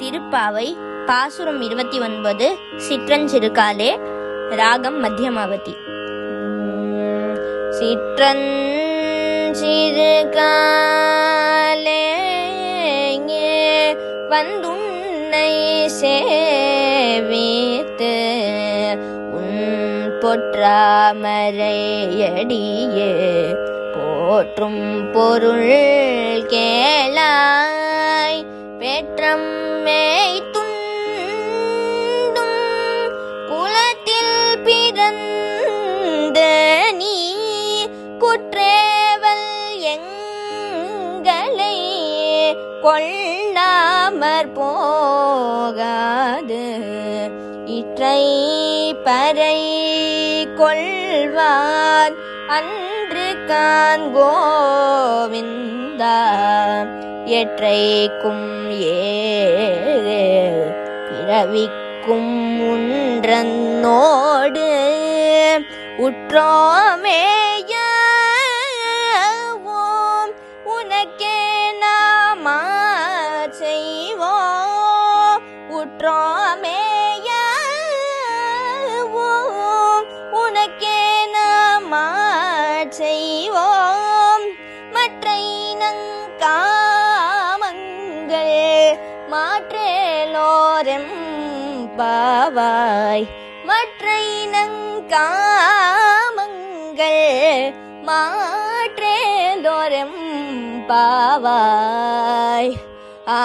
திருப்பாவை பாசுரம் இருபத்தி ஒன்பது சிற்றஞ்சிறுகாலே ராகம் மத்தியமாவதி. சிற்றஞ்சிறுகாலே வந்துன்னை சேவித்து உன் பொற்றாமரையடியே போற்றும் பொருள் கேளா பிறந்த நீ குற்றேவல் எங்களை கொள்ளாமற் போகாது. இற்றை பறை கொள்வான் அன்று காண்கோவிந்தா. எற்றைக்கும் ஏழு பிறவிக்கும் உன்றன்னோடு உற்றோமேயோம் உனக்கே நாம செய்வோம் உற்றோமேயோம் உனக்கே நாம செய்வோம் மற்ற இனங்காமங்கள் மாற்றேலோரம் பாவாய். மற்றை நங்காமங்கள் மாற்றேலோரெம் பாவாய். ஆ